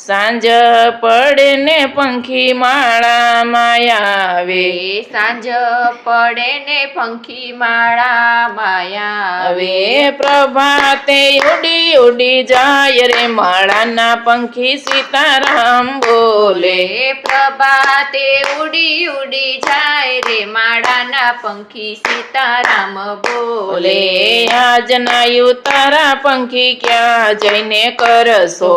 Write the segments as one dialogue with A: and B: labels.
A: સાંજ પડે ને પંખી માળા માયા
B: વે સાંજ પડે ને પંખી માળા માયા
A: હવે પ્રભાતે ઉડી ઉડી જાય રે માળાના પંખી સીતારામ બોલે.
B: પ્રભાતે ઉડી ઉડી જાય રે માળાના પંખી સીતારામ બોલે.
A: આજના યુ તારા પંખી ક્યાં જઈને કરશો?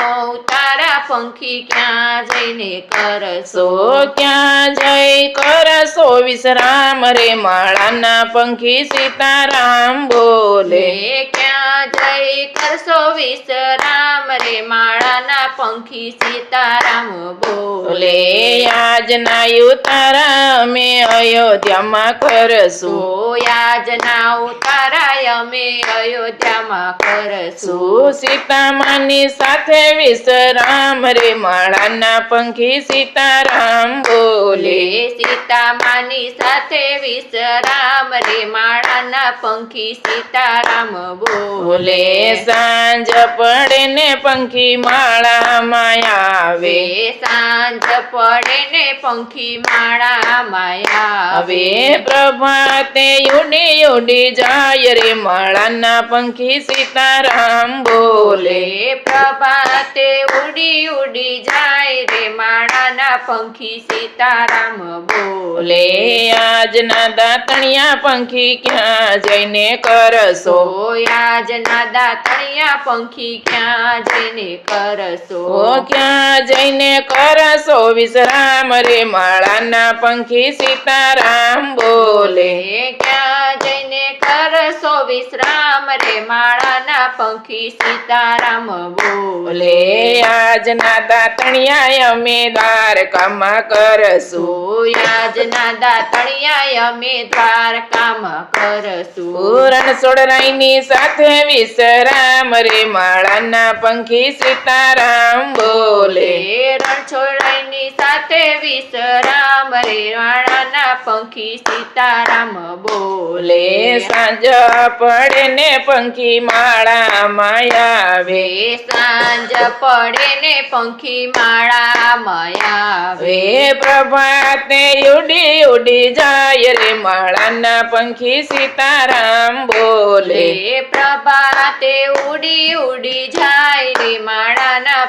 B: સોયાજનો તારા પંખી ક્યાં જઈને કરશો?
A: સો ક્યાં જઈ કરશો? વિશ્રામ રે માળાના પંખી સીતારામ બોલે.
B: ક્યાં જઈ કરશો? વિશ્રામ રે માળાના પંખી સીતારામ બોલે.
A: બોલે આજના ઉતારા અમે અયોધ્યામાં કરશું.
B: આજના ઉતારા અમે અયોધ્યામાં કરશું.
A: સીતામાની સાથે વિશ્રામ રે માળાના પંખી સીતારામ બોલે.
B: સીતામાની સાથે વિશ્રામ રે માળાના પંખી સીતારામ બોલે.
A: સાંજ પડે ને પંખી માળા માયા આવે
B: વે સાંજ પડે ને પંખી માળા માયા
A: હવે પ્રભાતે ઉડી ઉડી જાય રે માળાના પંખી સીતારામ બોલે.
B: પ્રભાતે ઉડી ઉડી જાય રે માળાના પંખી સીતારામ બોલે.
A: બોલે આજના દાતણિયા પંખી ક્યાં જઈને કરશો?
B: આજના દાતણિયા પંખી ક્યાં જઈને કરશો?
A: ક્યાં જઈને કરશો? વિશ્રામ રે માળાના પંખી સીતારામ બોલે.
B: ક્યાં જઈને કરશો વિશ્રામ રે માળાના પંખી સીતારામ બોલે.
A: આજના દાતણિયા અમે દ્વારકામાં કરશું.
B: આજના દાતણિયા અમે દ્વારકામાં કરશું.
A: પૂરણ સોડરાઈની સાથે વિશ્રામ રે માળાના પંખી સીતારામ બોલે.
B: લે રણછોડની સાથે વિશ્રામ રે. વાળાના પંખી સીતારામ બોલે.
A: સાંજ પડે ને પંખી માળા આવે.
B: વે સાંજ પડે ને પંખી માળા માયા
A: પ્રભાતે ઉડી ઉડી જાય રે. માળાના પંખી સીતારામ બોલે.
B: પ્રભાતે ઉડી ઉડી જાય રે. માળાના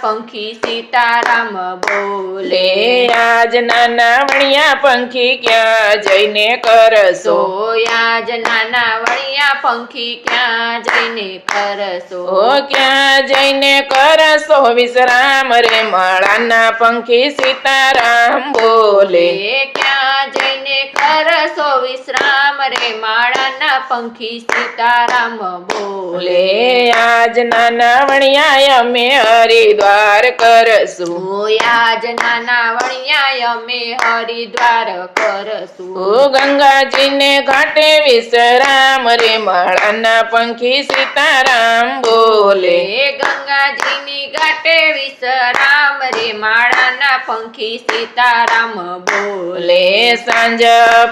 B: પંખી સીતારામ બોલે.
A: આજના નાવણિયા પંખી ક્યાં જઈને કરશો?
B: નાના વણિયા પંખી ક્યાં જઈને કરશો?
A: ક્યાં જઈને કરશો? વિશ્રામ રે માળાના પંખી સીતારામ બોલે.
B: ક્યાં વિશ્રામ રે માળાના પંખી સીતારામ બોલે.
A: આજ આજના વણિયા અમે હરિદ્વાર કરશું.
B: આજ નાના વણિયા અમે હરિદ્વાર કરશું.
A: ગંગાજીને ઘાટે વિશ્રામ રે માળાના પંખી સીતારામ બોલે.
B: ગંગાજીની ઘાટે વિશ્રામ રે માળાના પંખી સીતારામ બોલે.
A: સાંજ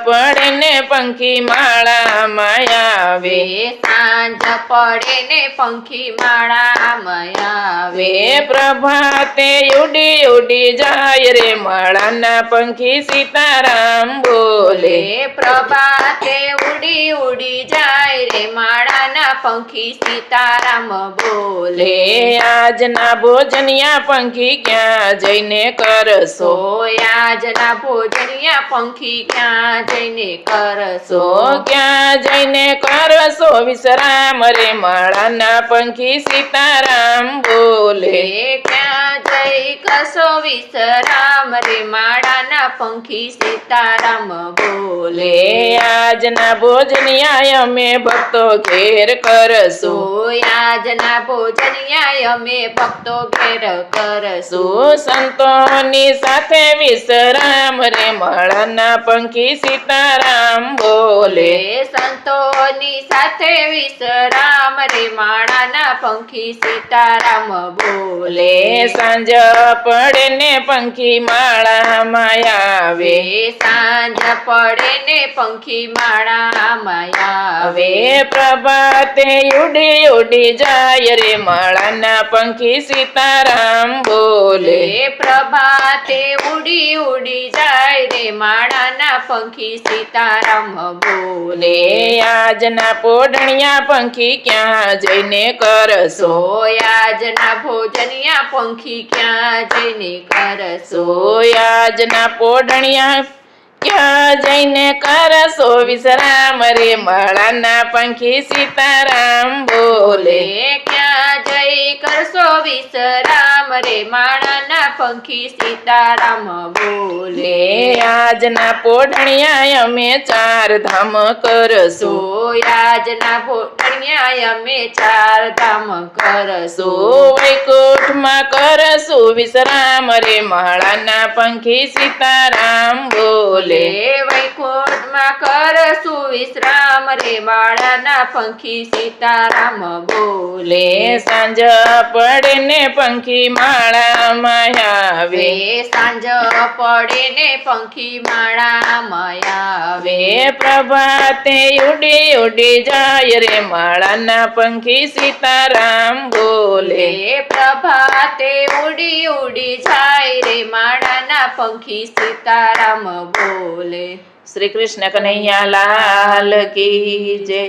A: પડે ને પંખી માળા
B: માયાવે સાંજ પડે ને પંખી માળા
A: માયાવે પ્રભાતે ઉડી ઉડી જાય રે માળાના પંખી સીતારામ બોલે.
B: પ્રભાતે ઉડી ઉડી જાય રે માળાના પંખી સીતારામ બોલે.
A: આજના ભોજનિયા પંખી ક્યાં જઈને કરશો?
B: આજના ભોજનિયા પંખી ક્યાં જઈને કરશો?
A: ક્યાં જઈને કરશો? વિશ્રામ રે માળાના પંખી સીતારામ બોલે.
B: ક્યાં જઈ કરશો વિશ્રામ રે માળાના પંખી સીતારામ બોલે.
A: આજના ભોજનિયા અમે ભક્તો ઘેર કરશો.
B: આજના ભોજનિયા અમે ભક્તો ઘેર કરશું.
A: સંતોની સાથે વિશ્રામ રે માળાના પંખી સીતારામ બોલે.
B: સંતોની સાથે વિશ્રામ રે માળાના પંખી સીતારામ બોલે.
A: સાંજ પડે ને પંખી માળામાં આવે.
B: સાંજ પડે ને પંખી માળામાં આવે.
A: પ્રભાતે ઉડી ઉડી જાય રે માળાના પંખી સીતારામ બોલે.
B: પ્રભાતે ઉડી ઉડી જાય રે માળાના પંખી સીતારામ બોલે.
A: આજના પોઢણિયા પંખી ક્યાં જઈને કરશો?
B: સોયાજના ભોજનિયા પંખી ક્યાં જઈને કરશો?
A: આજના પોઢણિયા ક્યાં જઈને કરશો? વિશ્રામ રે માળાના પંખી સીતારામ બોલે
B: ક્યાં જઈ કરશો વિશ્રામ રે માળાના પંખી સીતારામ બોલે.
A: આજના પોઢણિયા અમે ચાર ધામ કરશો.
B: આજના પોઢણિયા અમે ચાર ધામ કરશો.
A: વૈકુંઠમાં કરશું વિશ્રામ રે માળાના પંખી સીતારામ બોલે.
B: વૈકુંઠમાં કરશું વિશ્રામ રે માળાના પંખી સીતારામ બોલે.
A: લે સાંજ પડે ને પંખી માળા આવે.
B: સાંજ પડે ને પંખી માળા આવે.
A: પ્રભાતે ઉડી ઉડી જાય રે માળાના પંખી સીતારામ બોલે.
B: પ્રભાતે ઉડી ઉડી જાય રે માળાના પંખી સીતારામ બોલે.
A: શ્રી કૃષ્ણ કનૈયા લાલ કી જય.